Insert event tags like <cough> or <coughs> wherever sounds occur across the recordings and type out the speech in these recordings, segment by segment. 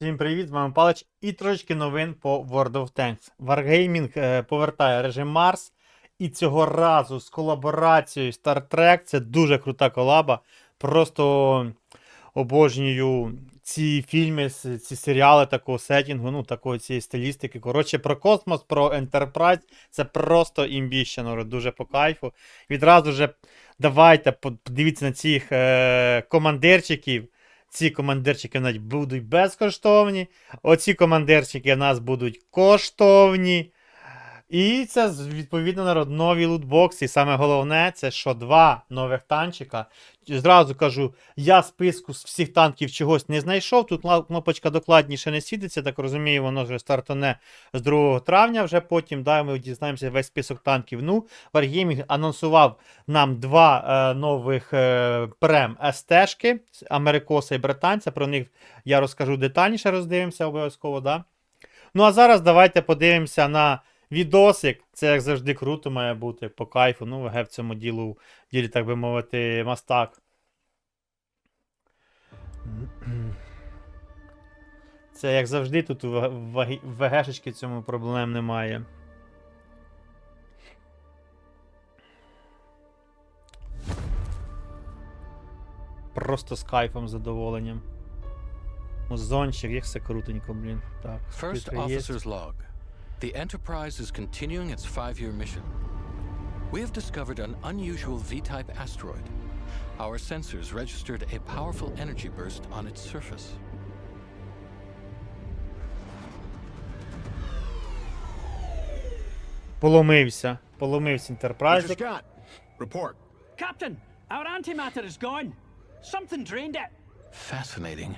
Всім привіт, з вами Палич і трошечки новин по World of Tanks. Wargaming е, повертає режим Марс. І цього разу з колаборацією Star Trek. Це дуже крута колаба. Просто обожнюю ці фільми, ці серіали такого сетінгу, ну, такої цієї стилістики. Коротше, про космос, про Enterprise. Це просто імбіща, народ, дуже по кайфу. Відразу же давайте подивіться на цих е, командирчиків. Ці командирчики навіть будуть безкоштовні. Оці командирчики в нас будуть коштовні. І це відповідно народ нові лутбокси. Саме головне, це що два нових танчика. Зразу кажу, я списку з всіх танків чогось не знайшов. Тут кнопочка докладніше не світиться, так розумію, воно вже стартане з 2 травня. Вже потім да, ми дізнаємося весь список танків. Ну, Wargaming анонсував нам два е, нових е, прем СТ-шки, Америкоса і британця. Про них я розкажу детальніше, роздивимося обов'язково. Да? Ну а зараз давайте подивимося на відосик. Це як завжди круто має бути по кайфу. Ну, ВГ в цьому ділу, ділі, так би мовити, мастак. Це як завжди, тут в ВГшечки цьому проблем немає. Просто з кайфом, задоволенням. Музончик, як все крутенько, блін. Так, First officer's log. The Enterprise is continuing its five year mission. We have discovered an unusual V type asteroid. Our sensors registered a powerful energy burst on its surface. Поломився. Поломився Mr. Enterprise. Scott, report. Captain, our antimatter is gone. Something drained it. Fascinating.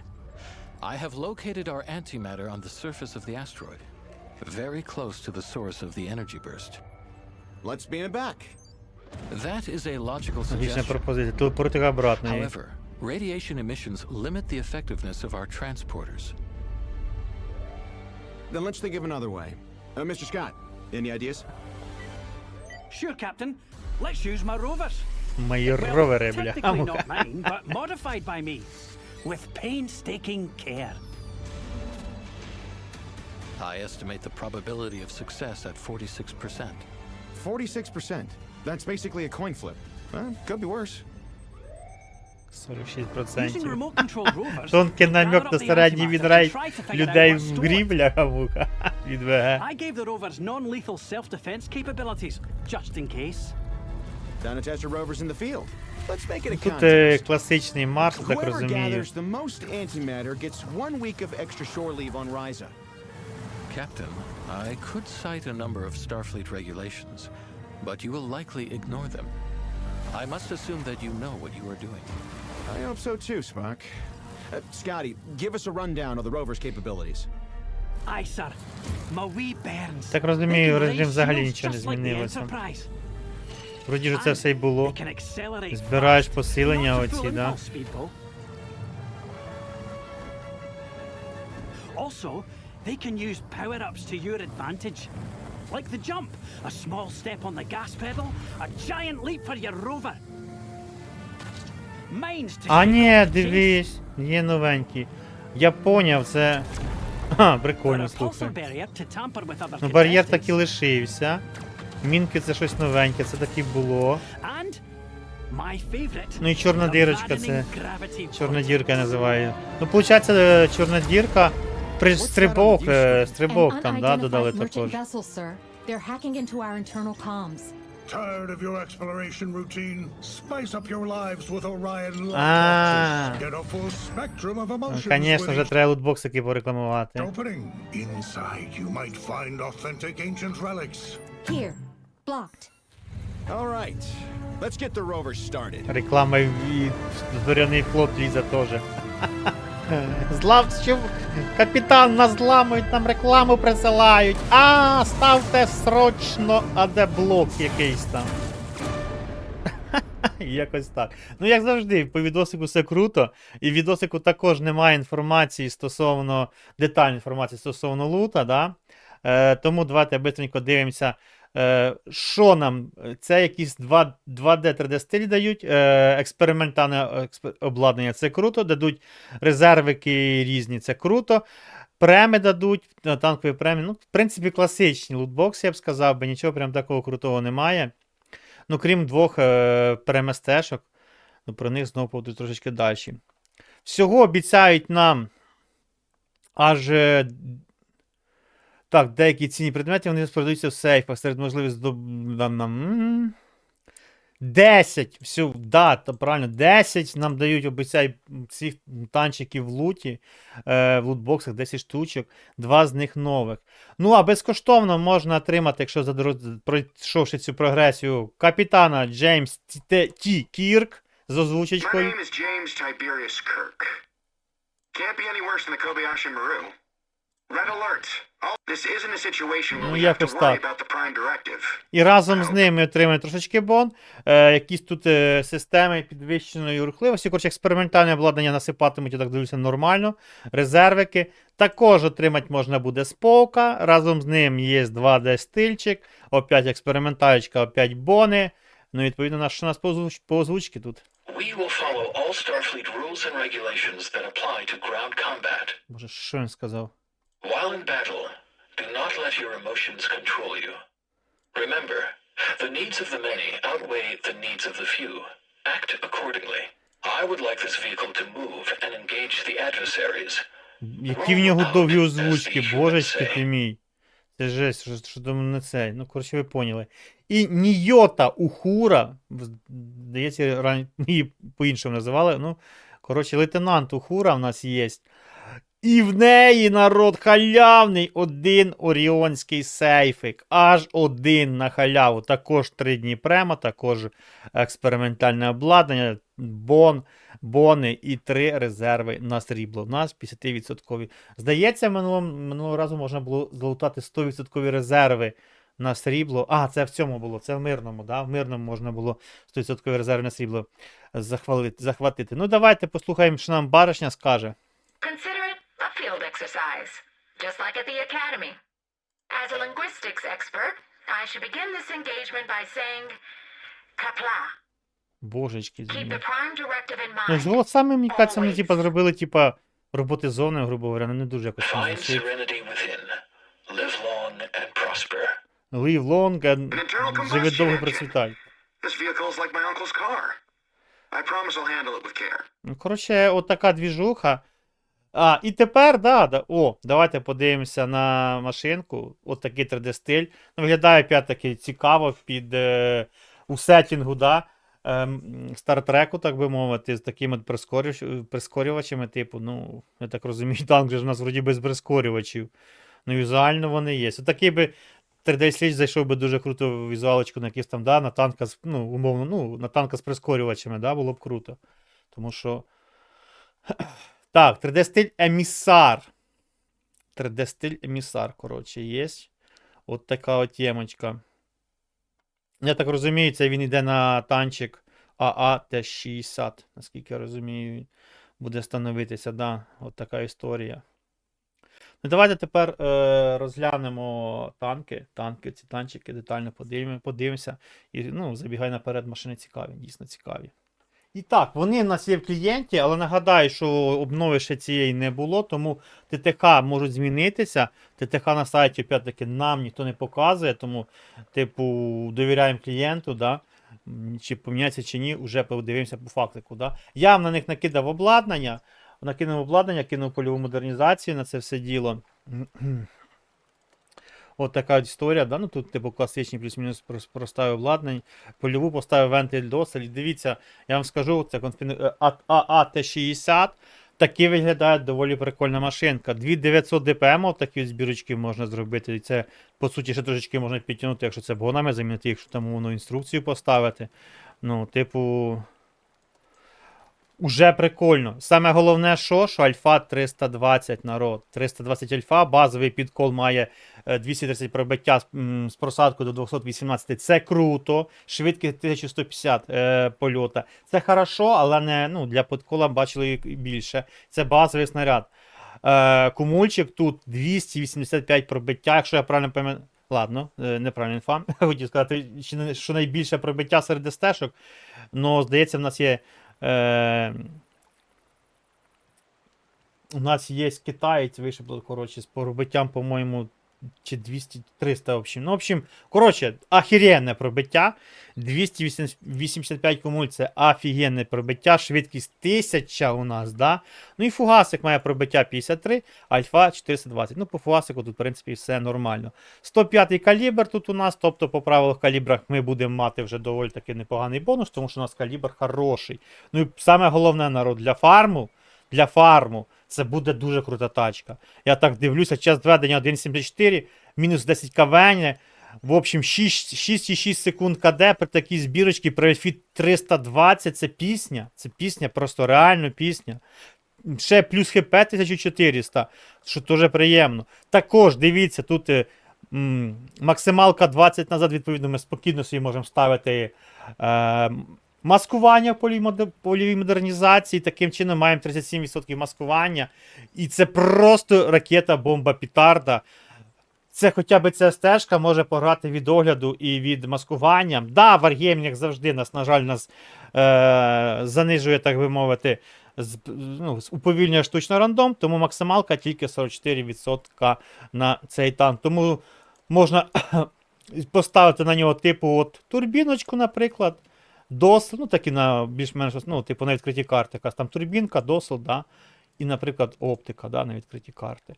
I have located our antimatter on the surface of the asteroid, very close to the source of the energy burst. Let's beam it back. That is a logical Логічна suggestion. пропозиція. Телепорти обратно. її. However, radiation emissions limit the effectiveness of our transporters. Then let's think of another way. Uh, Mr. Scott, any ideas? Sure, Captain. Let's use my rovers. Мої Well, ровери, бля. technically <laughs> not mine, but modified by me. With painstaking care. I estimate the probability of success at 46%. 46%. That's basically a coin flip. Well, could be worse. Using 46%. remote-controlled rovers, Тонкий we'll намек gather на up the середній antimatter відрейд and try to figure out людей what's в stored. грі, бля, муха. Від ВГ. I gave the rovers non-lethal self-defense capabilities, just in case. Down to test your rovers in the field. Let's make it a Тут е, contest. класичний Марс, так Whoever розумію. gathers the most antimatter gets one week of extra shore leave on Ryza. Captain, I could cite a number of Starfleet regulations, but you will likely ignore them. I must assume that you know what you are doing. I hope so too, Spock. Uh, Scotty, give us a rundown of the rover's capabilities. Aye, sir. My wee bairns. Так розумію, They can режим raise взагалі shields нічого не just like the змінилося. Enterprise. Вроді ж це все й було. They can accelerate Збираєш fast. посилення Not to оці, full да? impulse speed, though. Also, they can use power-ups to your advantage. Like the jump, a small step on the gas pedal, a giant leap for your rover. Mines to А ні, дивись, є новенькі. Я поняв, це. Or прикольно, слухай. Ну, бар'єр так і лишився. Мінки це щось новеньке, це так і було. Ну і чорна дірочка, це чорна дірка я називаю. Ну, виходить, е, чорна дірка. При стрибок, е, стрибок An там, да, додали unidentified merchant також. vessel, sir. They're hacking into our internal comms. Tired of your exploration routine? Spice up your lives with Orion love Ah. boxes. Get a full spectrum of Ну, emotions Звісно, with вже each треба лутбоксики порекламувати. opening. Inside, you might find authentic ancient relics. Here, blocked. All right, let's get the rovers started. Реклама і зоряний флот лізе теж. <laughs> <laughs> Що капітан нас зламують, нам рекламу присилають. А, ставте срочно, а де блок якийсь там. <laughs> Якось так. Ну, як завжди, по відосику все круто. І в відосику також немає інформації стосовно детальної інформації стосовно лута, да? Е, тому давайте бистренько дивимося Що нам? Це якісь 2, 2D 3D стилі дають, е, експериментальне обладнання це круто, дадуть резервики різні, це круто. Преми дадуть, е, танкові премії. Ну, в принципі, класичні лутбокси, я б сказав, би нічого прям такого крутого немає. Ну, крім двох е, переместешок, ну, про них знову поведу трошечки далі. Всього обіцяють нам аж. Так, деякі цінні предмети вони продаються в сейфах серед можливих здоб... нам- нам, 10, все, да, то правильно, 10 нам дають, обіцяють цих танчиків в луті, е, в лутбоксах 10 штучок, два з них нових. Ну, а безкоштовно можна отримати, якщо задро- пройшовши цю прогресію, капітана Джеймс Ті Кірк з озвучечкою. Can't be any worse than the Kobayashi Maru. Ну, have to якось так. І разом з ними отримує трошечки бон, е, якісь тут е, системи підвищеної рухливості. Коротше, експериментальне обладнання насипатимуть, я так дивлюся, нормально. Резервики. Також отримати можна буде споука. Разом з ним є 2D стильчик, опять експерименталечка, опять бони. Ну, відповідно, на що у нас по, озвуч- по озвучці тут. We will follow all Starfleet rules and regulations that apply to ground combat. Боже, що він сказав? While in battle, do not let your emotions control you. Remember, the needs of the many outweigh the needs of the few. Act accordingly. I would like this vehicle to move and engage the adversaries. Які в нього довгі озвучки, божечки ти мій. Це жесть, що, що там не цей. Ну, коротше, ви поняли. І Нійота Ухура, здається, ран... її по-іншому називали. Ну, коротше, лейтенант Ухура в нас є. І в неї народ халявний один оріонський сейфик. Аж один на халяву. Також три дні према, також експериментальне обладнання, бон, бони і три резерви на срібло. У нас 50%. Здається, минулого, минулого разу можна було залутати 100% резерви на срібло. А, це в цьому було, це в мирному, да? В мирному можна було 100% резерви на срібло захвалити, захватити. Ну, давайте послухаємо, що нам баришня скаже. It a field exercise, just like at the Academy. As a linguistics expert, I should begin this engagement by saying Kapla. Божечки. Directive in Ну, mind. з мені кажеться, вони типа зробили, типа, роботизованою, грубо говоря, ну не дуже якось. Live long and prosper. Live long and internal combustion живи довго процвітай. This vehicle is like my uncle's car. I promise I'll handle it with care. Ну, коротше, от така двіжуха. А, і тепер, да, да. О, давайте подивимося на машинку. От такий 3D-стиль. Ну, виглядає опять-таки цікаво під е, у сетінгу, да. ем, Стартреку, так би мовити, з такими прискорювач- прискорювачами, типу, ну, я так розумію, <laughs> танк же у нас вроді без прискорювачів. Ну, візуально вони є. Отакий би 3D-слід зайшов би дуже круто в візуалочку на якийсь там, да, на танка з, ну, умовно, ну, на танка з прискорювачами, да, було б круто. Тому що. Так, 3D-стиль емісар. 3D-стиль емісар, коротше, є. От така от темочка. Я так розумію, це він йде на танчик АА Т-60, наскільки я розумію, буде становитися, да, от така історія. Ну, давайте тепер е, розглянемо танки, танки, ці танчики, детально подивимо, подивимося. І ну, забігай наперед, машини цікаві, дійсно цікаві. І так, вони в нас є в клієнті, але нагадаю, що обнови ще цієї не було, тому ТТХ можуть змінитися. ТТХ на сайті, опять-таки, нам ніхто не показує, тому, типу, довіряємо клієнту, да? Чи поміняється, чи ні, вже подивимося по фактику. Да? Я на них накидав обладнання, накинув обладнання, кинув польову модернізацію на це все діло. От така історія, да? ну тут типу класичні плюс-мінус прос- проставив обладнань. Польову поставив вентиль досель. Дивіться, я вам скажу, це конфіну... ААТ-60. Такі виглядає доволі прикольна машинка. 2900 ДПМ такі ось бірочки можна зробити. І це, по суті, ще трошечки можна підтягнути, якщо це богонами замінити, якщо там воно інструкцію поставити. Ну, типу. Уже прикольно. Саме головне, що, що альфа 320 народ. 320 альфа, базовий підкол має е, 230 пробиття з, просадкою до 218. Це круто. Швидкість 1150 е, польота. Це хорошо, але не ну, для підкола бачили більше. Це базовий снаряд. Е, кумульчик тут 285 пробиття, якщо я правильно пам'ятаю. Ладно, е, неправильна інфа. <laughs> Хотів сказати, що найбільше пробиття серед стежок. Ну, здається, в нас є. Е... У нас є китаєць, вийшов, коротше, з поробиттям, по-моєму, чи 200, 300, в общем. Ну, в общем, коротше, ахіренне пробиття. 285 кумуль це офігенне пробиття, швидкість 1000 у нас, да? Ну і фугасик має пробиття 53, альфа 420. Ну, по фугасику тут, в принципі, все нормально. 105 калібр тут у нас, тобто по правилах калібрах ми будемо мати вже доволі таки непоганий бонус, тому що у нас калібр хороший. Ну і саме головне народ для фарму. Для фарму це буде дуже крута тачка. Я так дивлюся, час зведення 1.74, мінус 10 КВН. В общем, 6 6,6 секунд КД при такій збірочці при альфі 320 це пісня. Це пісня, просто реально пісня. Ще плюс ХП 1400, що дуже приємно. Також дивіться, тут е, м, максималка 20 назад, відповідно, ми спокійно собі можемо ставити е, маскування в польовій модернізації. Таким чином маємо 37% маскування. І це просто ракета, бомба, пітарда. Це хоча б ця стежка може пограти від огляду і від маскування. Да, Wargaming, як завжди, нас, на жаль, нас е- занижує, так би мовити, з, ну, уповільнює штучно рандом, тому максималка тільки 44% на цей танк. Тому можна <coughs> поставити на нього типу от турбіночку, наприклад. Досл, ну такі на більш-менш, ну, типу на відкритій карти, якась там турбінка, досл, да, і, наприклад, оптика да, на відкритій карти.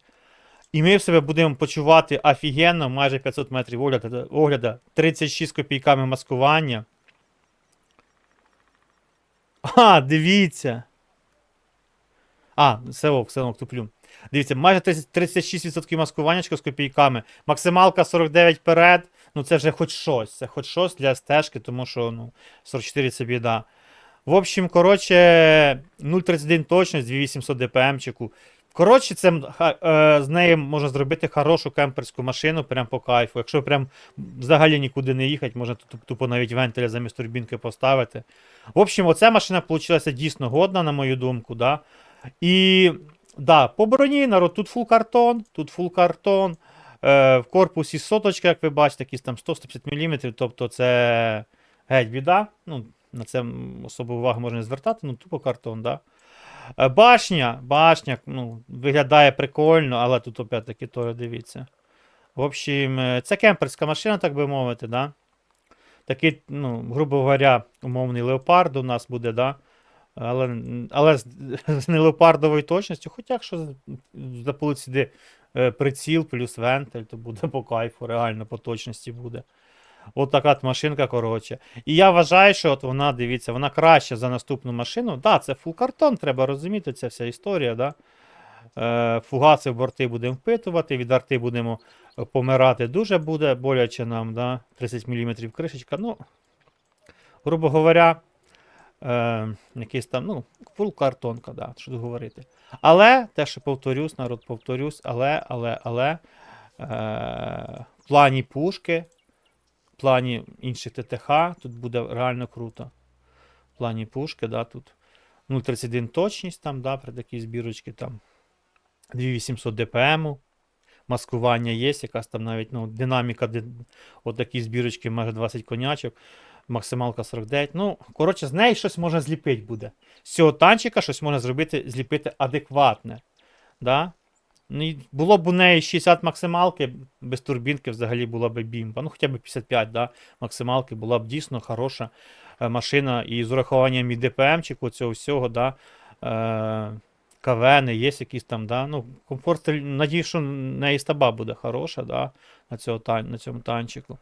І ми в себе будемо почувати офігенно, майже 500 метрів огляду, огляда 36 копійками маскування. А, дивіться. А, все ок, все ок, туплю. Дивіться, майже 36% маскування з копійками. Максималка 49 вперед. Ну це вже хоч щось. Це хоч щось для стежки, тому що ну, 44 це біда. В общем, коротше, 0,31 точність, 2800 дпм-чику. Коротше, це е, з нею можна зробити хорошу кемперську машину, прям по кайфу. Якщо прям взагалі нікуди не їхати, можна тупо навіть вентиля замість турбінки поставити. В общем, оця машина вийшла дійсно годна, на мою думку. Да? І да, по броні народ, тут фул картон, тут фул картон. Е, в корпусі соточка, як ви бачите, якісь там 100-150 мм, тобто це геть біда. Ну, на це особу уваги можна не звертати, ну тупо картон, да. Е, Башня, башня, ну, виглядає прикольно, але тут опять-таки теж дивіться. В общем, е, це кемперська машина, так би мовити, да. Такий, ну, грубо говоря, умовний леопард у нас буде, да. Але, але з, <laughs> з не леопардовою точністю, хоча якщо з- запулить сюди е, приціл плюс вентиль, то буде по кайфу, реально по точності буде. От така машинка, коротше. І я вважаю, що от вона, дивіться, вона краща за наступну машину. Так, да, це фул картон, треба розуміти, це вся історія, да? Е, фугаси в борти будемо впитувати, від арти будемо е, помирати дуже буде, боляче нам, да? 30 мм кришечка. Ну, грубо говоря, е, якийсь там, ну, фул картонка, да, що тут говорити. Але, те, що повторюсь, народ, повторюсь, але, але, але е, в плані пушки, в плані інших ТТХ тут буде реально круто. В плані пушки, да, тут 0,31 точність там, да, при такій збірочці там 2800 ДПМ. Маскування є, якась там навіть ну, динаміка, ди- от такі збірочки, майже 20 конячок, максималка 49. Ну, коротше, з неї щось можна зліпити буде. З цього танчика щось можна зробити, зліпити адекватне. Да? Ну, було б у неї 60 максималки, без турбінки взагалі була б бімба. Ну, хоча б 55, да? максималки була б дійсно хороша е, машина. І з урахуванням і ДПМчику цього всього, да? е, КВН, є якісь там, да? ну, комфорт, надію, що неї стаба буде хороша, да? на, цього, на цьому танчику.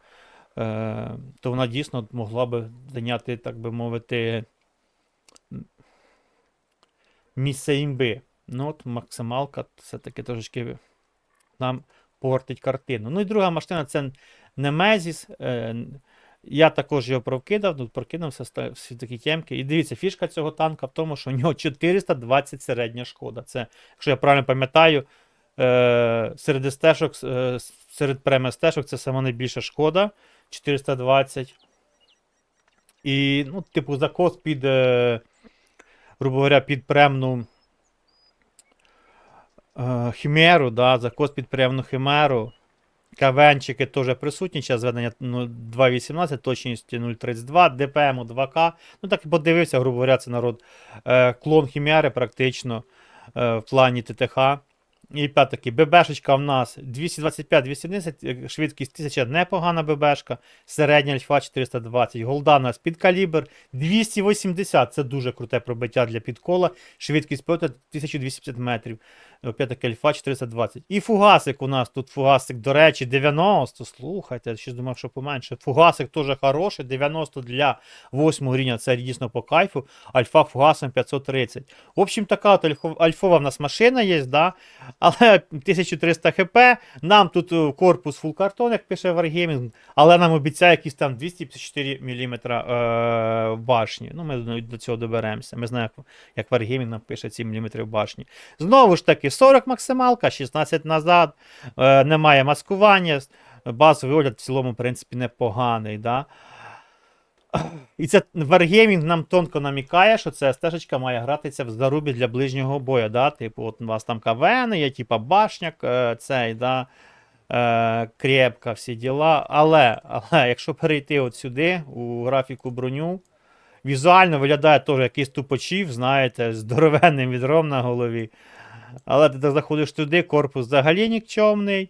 Е, то вона дійсно могла би зайняти, так би мовити, місце імби. Ну, от максималка все-таки трошечки нам портить картину. Ну і друга машина це Немезіс. Я також його прокидав, тут прокинувся всі такі тємки. І дивіться, фішка цього танка в тому, що у нього 420 середня шкода. Це, якщо я правильно пам'ятаю, е, серед стежок, е, серед прем стежок це найбільша шкода 420. І, ну, типу, закос під, е, грубо говоря, під премну е, хімеру, да, закос під премну химеру. КВНчики теж присутні, час зведення ну, 2.18, точність 0.32, ДПМ 2К. Ну так і подивився, грубо говоря, це народ е, клон Хіміари практично в плані ТТХ. І п'ятаки, ББшечка в нас 225-210, швидкість 1000, непогана ББшка, середня альфа 420, голда у нас під калібр 280, це дуже круте пробиття для підкола, швидкість польоту 1250 метрів, п'ятаки альфа 420. І фугасик у нас тут фугасик, до речі, 90, слухайте, щось думав, що поменше. Фугасик теж хороший, 90 для 8 рівня, це дійсно по кайфу, альфа фугасом 530. В общем, така от альфова в нас машина є, да? Але 1300 хп, нам тут е, корпус full картон, як пише Wargaming, але нам обіцяє якісь там 254 мм е, башні. Ну, ми до- цього доберемося. Ми знаємо, як, Wargaming нам пише ці мм башні. Знову ж таки, 40 максималка, 16 назад, е, немає маскування. Базовий огляд в цілому, в принципі, непоганий. Да? І це Wargaming нам тонко намікає, що ця стежечка має гратися в зарубі для ближнього бою. Да? Типу, от у вас там КВН, є, типа башняк, е, цей, да? е, крепка, всі діла. Але, але якщо перейти от сюди, у графіку броню, візуально виглядає теж якийсь тупочів, знаєте, з здоровенним відром на голові. Але ти заходиш туди, корпус взагалі нікчомний.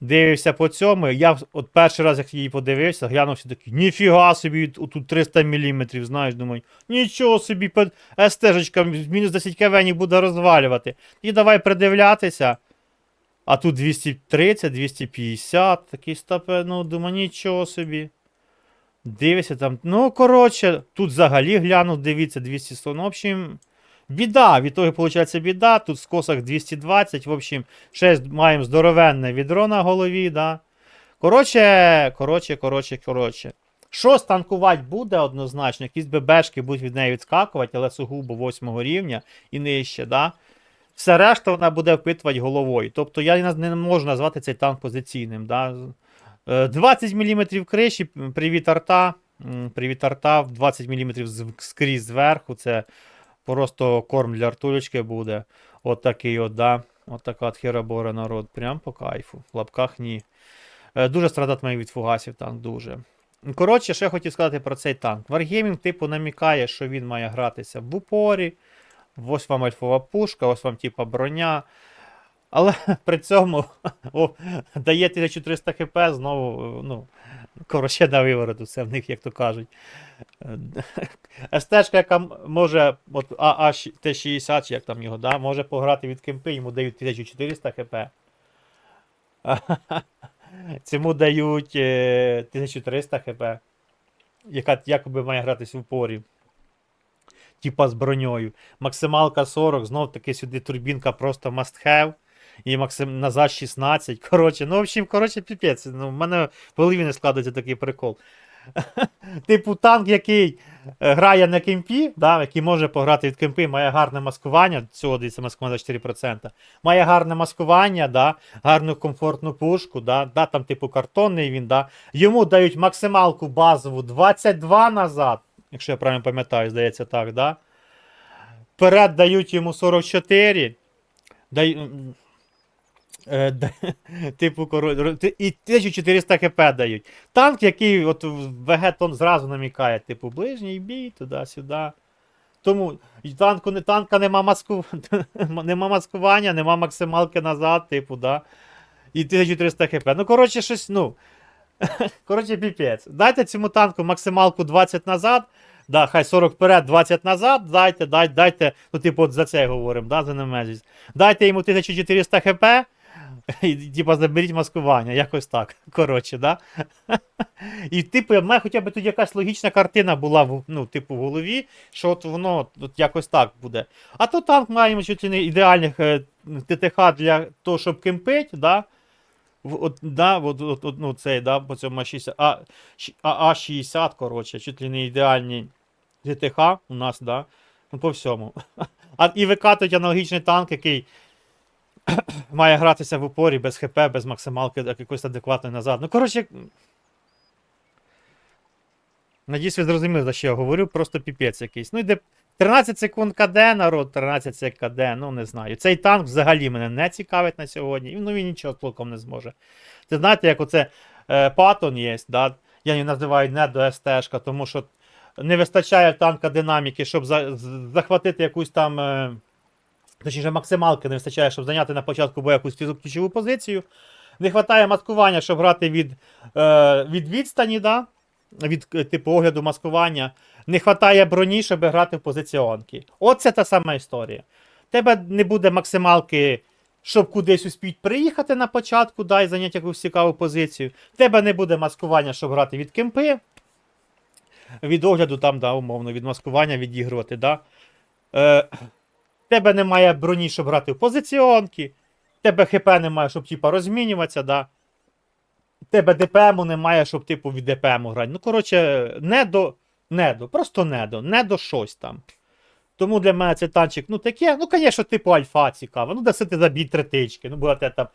Дивився по цьому. Я от перший раз, як її подивився, глянувся такий, ніфіга собі, тут 300 мм, знаєш, думаю, нічого собі, СТ-жечка мінус 10 кВ буде розвалювати. І давай придивлятися. А тут 230, 250, такий стапе, ну, думаю, нічого собі. Дивися там. Ну, коротше, тут взагалі глянув, дивіться, 200 Ну, в общем, біда. В ітогі, виходить, біда. Тут в скосах 220. В общем, ще маємо здоровенне відро на голові, да. Коротше, коротше, коротше, коротше. Що станкувати буде однозначно, якісь ББшки будуть від неї відскакувати, але сугубо 8 рівня і нижче, да. Все решта вона буде впитувати головою. Тобто я не можу назвати цей танк позиційним. Да. Е, 20 мм криші, привіт арта. Привіт арта, 20 мм скрізь зверху. Це просто корм для ртулечки буде. От такий от, да. От така от херабора народ. Прям по кайфу. В лапках ні. Дуже Дуже страдатиме від фугасів танк, дуже. Коротше, ще хотів сказати про цей танк. Wargaming, типу, намікає, що він має гратися в упорі. Ось вам альфова пушка, ось вам типу, броня. Але <laughs> при цьому о, дає 1300 хп, знову, ну, коротше, на вивороду, це в них, як то кажуть. <laughs> СТ-шка, яка може, от АА Т60, як там його, да, може пограти від кемпи, йому дають 1400 хп. <laughs> Цьому дають е, 1300 хп, яка якоби має гратись в упорі. Типа з броньою. Максималка 40, знов таки сюди турбінка просто must have. І максим назад 16. <laughs> Коротше, ну, в общем, коротше, піпець. Ну, в мене в голові не складається такий прикол. <laughs> Типу, танк, який е, грає на кемпі, да, який може пограти від кемпи, має гарне маскування. Цього дивіться, маскування 4%. Має гарне маскування, да, гарну комфортну пушку, да, да, там, типу, картонний він, да. Йому дають максималку базову 22 назад, якщо я правильно пам'ятаю, здається так, да. Вперед дають йому 44. Дай... Е, типу, і 1400 хп дають. Танк, який от в ВГ зразу намікає, типу, ближній бій, туди-сюди. Тому танку, танка нема, маску... <laughs> нема маскування, нема максималки назад, типу, да. І 1300 хп. Ну, коротше, щось, ну. <laughs> коротше, піпець. Дайте цьому танку максималку 20 назад. Да, хай 40 вперед, 20 назад, дайте, дайте, дайте, ну, типу, от за це говоримо, да, за Немезіс. Дайте йому 1400 хп, і, типа, заберіть маскування, якось так. Коротше, да? І, типу, в мене хоча б тут якась логічна картина була в, ну, типу, в голові, що от воно от, якось так буде. А тут танк маємо чуть не ідеальних е, ТТХ для того, щоб кемпить, да? От, да, от, от, от, ну, цей, да, по цьому А60, а, а, А60, коротше, чуть ли не ідеальні ТТХ у нас, да, ну, по всьому. <laughs> А, і викатують аналогічний танк, який <coughs> має гратися в упорі без ХП, без максималки як якоїсь адекватної назад. Ну, коротше. Надіюсь, ви зрозуміли, за що я говорю, просто піпець якийсь. Ну, і де 13 секунд КД, народ, 13 секунд КД, ну не знаю. Цей танк взагалі мене не цікавить на сьогодні. Ну він нічого толком не зможе. Ти знаєте, як оце е, Паттон є, да? я її називаю не до СТ, тому що не вистачає танка динаміки, щоб за, захватити якусь там. Е, точніше, максималки не вистачає, щоб зайняти на початку бою якусь ключову позицію. Не вистачає маскування, щоб грати від, е, від відстані, да? від е, типу огляду маскування. Не вистачає броні, щоб грати в позиціонки. Оце та сама історія. Тебе не буде максималки, щоб кудись успіть приїхати на початку, да, і зайняти якусь цікаву позицію. Тебе не буде маскування, щоб грати від кемпи. Від огляду, там, да, умовно, від маскування відігрувати. Да. Е, тебе немає броні, щоб грати в позиціонки. Тебе ХП немає, щоб типа розмінюватися, да. Тебе ДПМу немає, щоб типу від ДПМу грати. Ну, коротше, не до. Не до, просто не до, не до щось там. Тому для мене цей танчик, ну таке, ну, звісно, типу альфа цікаво. Ну, даси ти забій три тички. Ну, будете там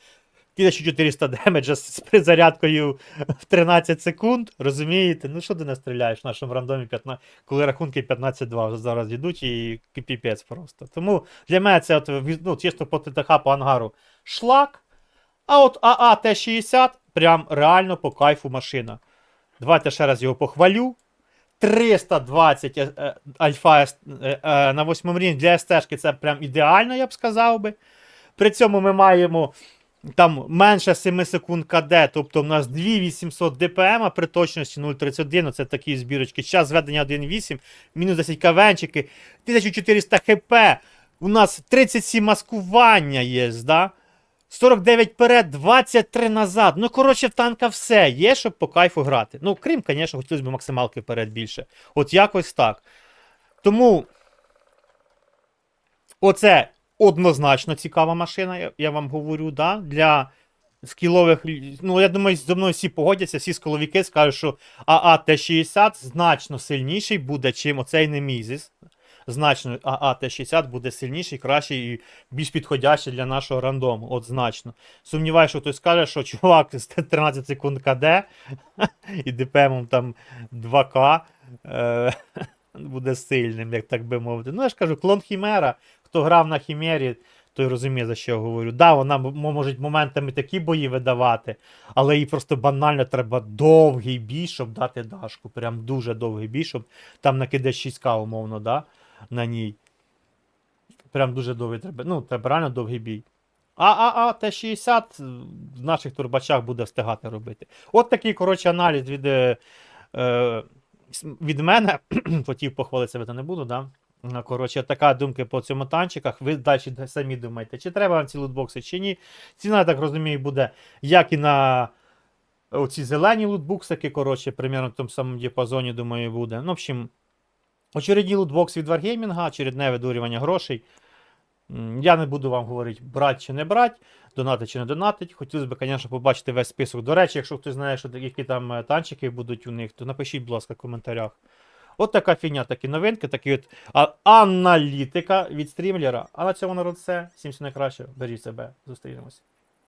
1400 демеджа з призарядкою в 13 секунд. Розумієте? Ну, що ти не стріляєш в нашому рандомі 15, коли рахунки 15-2 вже зараз йдуть і піпець просто. Тому для мене це от, ну, чисто по ТТХ по ангару шлак. А от АА Т-60 прям реально по кайфу машина. Давайте ще раз його похвалю. 320 е, е, альфа е, на 8 рівні для СТ це прям ідеально, я б сказав би. При цьому ми маємо там менше 7 секунд КД, тобто в нас 2800 ДПМ, а при точності 0,31, це такі збірочки. Час зведення 1,8, мінус 10 кавенчики, 1400 хп. У нас 37 маскування є, да? 49 вперед, 23 назад. Ну, коротше, в танка все є, щоб по кайфу грати. Ну, крім, звісно, хотілося б максималки вперед більше. От якось так. Тому оце однозначно цікава машина, я, вам говорю, да? для скілових. Ну, я думаю, зі мною всі погодяться, всі скіловики скажуть, що АА Т-60 значно сильніший буде, чим оцей Немізис. Значно АА Т-60 буде сильніший, кращий і більш підходящий для нашого рандому. От значно. Сумніваюся, що хтось скаже, що чувак з 13 секунд КД <laughs> і ДПМом там 2К е, <laughs> буде сильним, як так би мовити. Ну, я ж кажу, клон Хімера. Хто грав на Хімері, той розуміє, за що я говорю. Да, вона може моментами такі бої видавати, але їй просто банально треба довгий бій, щоб дати дашку. Прям дуже довгий бій, щоб там накиде 6К, умовно, да, на ній. Прям дуже довгий треба. Ну, треба реально довгий бій. А, а, а, Т-60 в наших турбачах буде встигати робити. От такий, коротше, аналіз від, е, е, від мене. <clears throat> Хотів похвалитися, але не буду, да? Ну, Коротше, така думка по цьому танчиках. Ви далі самі думаєте, чи треба вам ці лутбокси, чи ні. Ціна, так розумію, буде як і на оці зелені лутбоксики, коротше, примерно в тому самому діапазоні, думаю, буде. Ну, в общем, очередні лутбокс від Wargaming, очередне видурювання грошей. Я не буду вам говорити, брати чи не брати, донати чи не донатить. Хотілося б, звісно, побачити весь список. До речі, якщо хтось знає, що які там е, танчики будуть у них, то напишіть, будь ласка, в коментарях. От така фігня, такі новинки, такі от аналітика від стрімлера. А на цьому народ все. Всім все найкраще. Беріть себе. Зустрінемось.